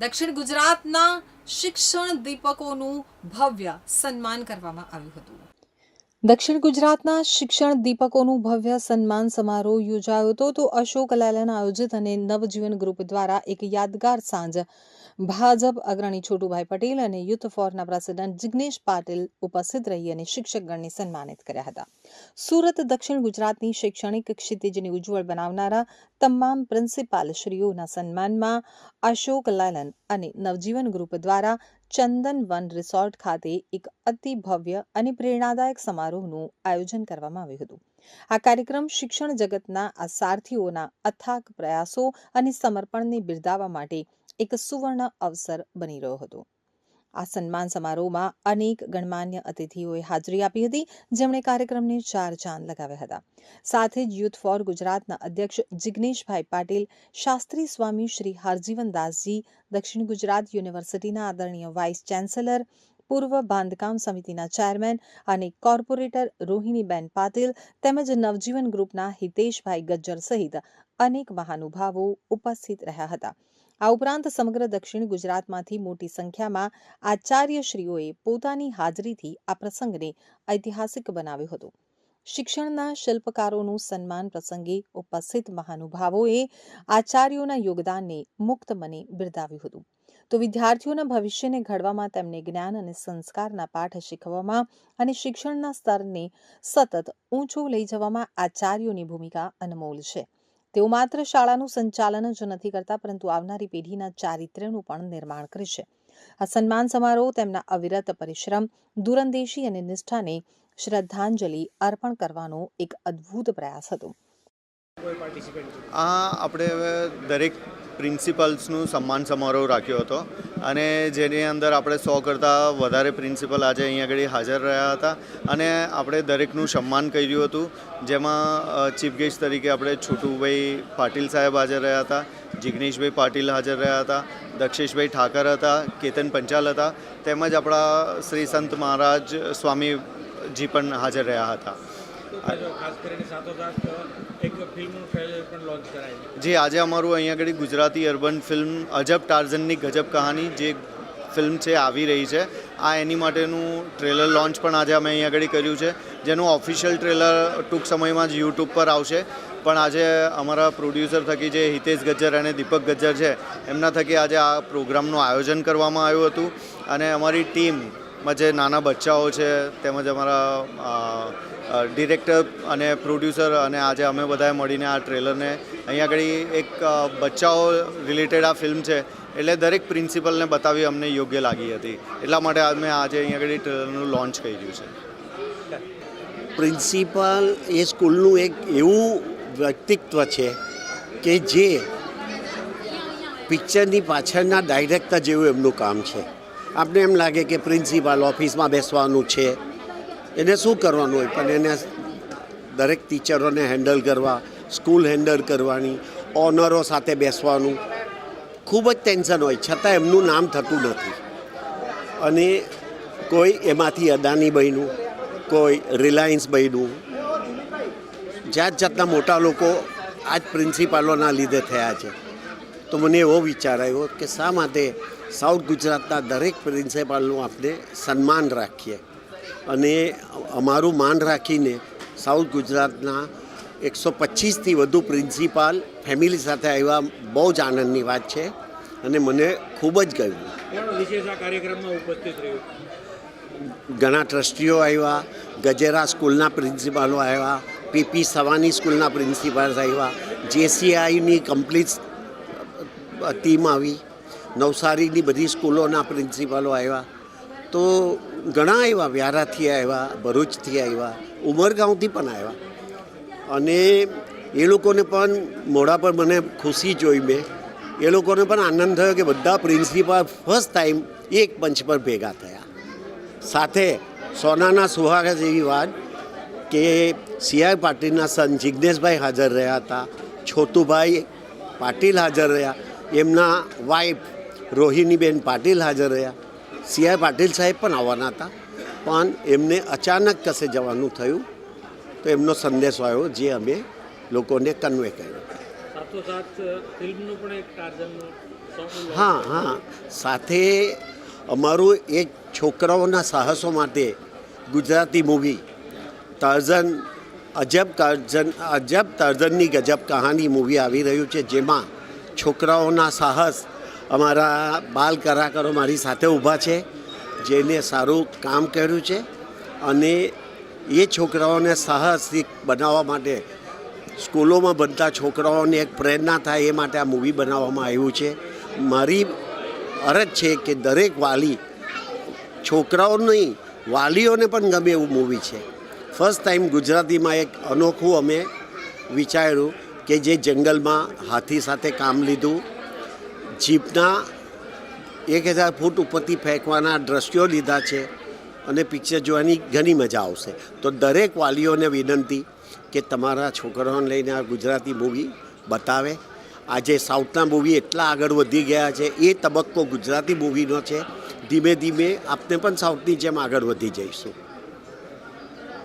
દક્ષિણ ગુજરાતના શિક્ષણ દીપકોનું ભવ્ય સન્માન કરવામાં આવ્યું હતું. દક્ષિણ ગુજરાતના શિક્ષણ દીપકોનું ભવ્ય સન્માન સમારોહ યોજાયો હતો તો અશોક લાલન આયોજિત અને નવજીવન ગ્રુપ દ્વારા એક યાદગાર સાંજ ભાજપ અગ્રણી છોટુભાઈ પટેલ અને યુથ ફોરના પ્રેસિડેન્ટ જિગ્નેશ પાટીલ ઉપસ્થિત રહી અને શિક્ષકગણને સન્માનિત કર્યા હતા. સુરત, દક્ષિણ ગુજરાતની શૈક્ષણિક ક્ષિતિજને ઉજ્જવળ બનાવનારા તમામ પ્રિન્સિપાલશ્રીઓના સન્માનમાં અશોક લાલન અને નવજીવન ગ્રુપ દ્વારા ચંદન વન રિસોર્ટ ખાતે એક અતિ ભવ્ય અને પ્રેરણાદાયક સમારોહનું આયોજન કરવામાં આવ્યું હતું. આ કાર્યક્રમ શિક્ષણ જગતના આ સારથીઓના અથાક પ્રયાસો અને સમર્પણને બિરદાવવા માટે એક સુવર્ણ અવસર બની રહ્યો હતો. આ સન્માન સમારોહમાં અનેક ગણમાન્ય અતિથિઓએ હાજરી આપી હતી, જેમણે કાર્યક્રમને ચાર ચાંદ લગાવ્યા હતા. સાથે જ યુથ ફોર ગુજરાતના અધ્યક્ષ જિગ્નેશભાઈ પાટીલ, શાસ્ત્રી સ્વામી શ્રી હરજીવનદાસજી, દક્ષિણ ગુજરાત યુનિવર્સિટીના આદરણીય વાઇસ ચાન્સેલર, પૂર્વ બાંધકામ સમિતિના ચેરમેન અને કોર્પોરેટર રોહિણીબેન પાટીલ તેમજ નવજીવન ગ્રુપના હિતેશભાઈ ગજ્જર સહિત અનેક મહાનુભાવો ઉપસ્થિત રહ્યા હતા. આ ઉપરાંત સમગ્ર દક્ષિણ ગુજરાતમાંથી મોટી સંખ્યામાં આચાર્યશ્રીઓએ પોતાની હાજરીથી આ પ્રસંગને ઐતિહાસિક બનાવ્યો હતો. શિક્ષણના શિલ્પકારોનું સન્માન પ્રસંગે ઉપસ્થિત મહાનુભાવોએ આચાર્યોના યોગદાનને મુક્ત મને બિરદાવ્યું હતું. તો વિદ્યાર્થીઓના ભવિષ્યને ઘડવામાં તેમને જ્ઞાન અને સંસ્કારના પાઠ શીખવવામાં અને શિક્ષણના સ્તરને સતત ઊંચું લઈ જવામાં આચાર્યોની ભૂમિકા અનમોલ છે. તેઓ માત્ર શાળાનું સંચાલન જ નથી કરતા, પરંતુ આવનારી પેઢીના ચારિત્ર્યનું પણ નિર્માણ કરશે. આ સન્માન સમારોહ તેમના અવિરત પરિશ્રમ, દૂરંદેશી અને નિષ્ઠાને શ્રદ્ધાંજલિ અર્પણ કરવાનો એક અદ્ભુત પ્રયાસ હતો. આ આપણે હવે દરેક પ્રિન્સિપલ્સનું સન્માન સમારોહ રાખ્યો હતો અને જેની અંદર આપણે સો કરતાં વધારે પ્રિન્સિપલ આજે અહીંયા આગળ હાજર રહ્યા હતા અને આપણે દરેકનું સન્માન કર્યું હતું. જેમાં ચીફ ગેસ્ટ તરીકે આપણે છોટુભાઈ પાટીલ સાહેબ હાજર રહ્યા હતા જિગ્નેશભાઈ પાટીલ હાજર રહ્યા હતા દક્ષેશભાઈ ઠાકર હતા કેતન પંચાલ હતા તેમજ આપણા શ્રી સંત મહારાજ સ્વામીજી પણ હાજર રહ્યા હતા. ખાસ કરીને સાથોસાથ એક જે આજે અમારું અહીંયા આગળ ગુજરાતી અર્બન ફિલ્મ અજબ ટાર્ઝનની ગજબ કહાની જે ફિલ્મ છે, આવી રહી છે. આ એની માટેનું ટ્રેલર લોન્ચ પણ આજે અમે અહીંયા આગળ કર્યું છે. જેનું ઓફિશિયલ ટ્રેલર ટૂંક સમયમાં જ યુટ્યુબ પર આવશે. પણ આજે અમારા પ્રોડ્યુસર થકી જે હિતેશ ગજ્જર અને દીપક ગજ્જર છે, એમના થકી આજે આ પ્રોગ્રામનું આયોજન કરવામાં આવ્યું હતું. અને અમારી ટીમમાં જે નાના બચ્ચાઓ છે, તેમજ અમારા ડિરેક્ટર અને પ્રોડ્યુસર અને આજે અમે બધાએ મળીને આ ટ્રેલરને અહીંયા આગળ એક બચ્ચાઓ રિલેટેડ આ ફિલ્મ છે, એટલે દરેક પ્રિન્સિપલને બતાવી અમને યોગ્ય લાગી હતી. એટલા માટે અમે આજે અહીંયા આગળ ટ્રેલરનું લોન્ચ કર્યું છે. પ્રિન્સિપાલ એ સ્કૂલનું એક એવું વ્યક્તિત્વ છે કે જે પિક્ચરની પાછળના ડાયરેક્ટર જેવું એમનું કામ છે. આપણે એમ લાગે કે પ્રિન્સિપાલ ઓફિસમાં બેસવાનું છે? એને શું કરવાનું હોય? પણ એને દરેક ટીચરોને હેન્ડલ કરવા, સ્કૂલ હેન્ડલ કરવાની, ઓનરો સાથે બેસવાનું, ખૂબ જ ટેન્શન હોય. છતાં એમનું નામ થતું નથી. અને કોઈ એમાંથી અદાની બન્યું, કોઈ રિલાયન્સ બન્યું. જાત જાતના મોટા લોકો આ જ પ્રિન્સિપાલોના લીધે થયા છે. તો મને એવો વિચાર આવ્યો કે શા માટે સાઉથ ગુજરાતના દરેક પ્રિન્સિપાલનું આપણે સન્માન રાખીએ? અને અમારું માન રાખીને સાઉથ ગુજરાતના એકસો પચીસથી વધુ પ્રિન્સિપાલ ફેમિલી સાથે આવ્યા બહુ જ આનંદની વાત છે અને મને ખૂબ જ ગયું વિશેષ આ કાર્યક્રમમાં ઉપસ્થિત રહ્યું ઘણા ટ્રસ્ટીઓ આવ્યા ગજેરા સ્કૂલના પ્રિન્સિપાલો આવ્યા પીપી સવાની સ્કૂલના પ્રિન્સિપાલ આવ્યા જેસીઆઈની કમ્પ્લીટ ટીમ આવી નવસારીની બધી સ્કૂલોના પ્રિન્સિપાલો આવ્યા તો ઘણા આવ્યા વ્યારાથી આવ્યા ભરૂચથી આવ્યા ઉમરગાંવથી પણ આવ્યા. અને એ લોકોને પણ મોઢા પર મને ખુશી જોઈ મેં. એ લોકોને પણ આનંદ થયો કે બધા પ્રિન્સિપાલ ફર્સ્ટ ટાઈમ એક પંચ પર ભેગા થયા. સાથે સોનાના સુહાગા જેવી વાત કે સીઆઈ પાટીલના સન જિજ્ઞેશભાઈ હાજર રહ્યા હતા છોટુભાઈ પાટીલ હાજર રહ્યા, એમના વાઈફ રોહિણીબેન પાટીલ હાજર રહ્યા. સીઆઈ પાટીલ સાહેબ પણ આવવાના હતા. પણ એમને અચાનક કશે જવાનું થયું તો એમનો સંદેશો આવ્યો જે અમે લોકોને કન્વે કર્યો. હા હા. સાથે અમારું એક છોકરાઓના સાહસો માટે ગુજરાતી મૂવી તર્જન અજબ તર્જન અજબ તર્જનની ગજબ કહાની મૂવી આવી રહ્યું છે જેમાં છોકરાઓના સાહસ અમારા બાલ કલાકારો મારી સાથે ઊભા છે, જેને સારું કામ કર્યું છે અને એ છોકરાઓને સાહસિક બનાવવા માટે સ્કૂલોમાં બનતા છોકરાઓને એક પ્રેરણા થાય એ માટે આ મૂવી બનાવવામાં આવ્યું છે. મારી અરજ છે કે દરેક વાલી છોકરાઓ નહીં વાલીઓને પણ ગમે એવું મૂવી છે. ફર્સ્ટ ટાઈમ ગુજરાતીમાં એક અનોખું અમે વિચાર્યું કે જે જંગલમાં હાથી સાથે કામ લીધું જીપના એક હજાર ફૂટ ઉપરથી ફેંકવાના દ્રશ્યો લીધા છે અને પિક્ચર જોવાની ઘણી મજા આવશે. તો દરેક વાલીઓને વિનંતી કે તમારા છોકરાઓને લઈને આ ગુજરાતી મૂવી બતાવે. આજે સાઉથના મૂવી એટલા આગળ વધી ગયા છે, એ તબક્કો ગુજરાતી મૂવીનો છે. ધીમે ધીમે આપણે પણ સાઉથની જેમ આગળ વધી જઈશું.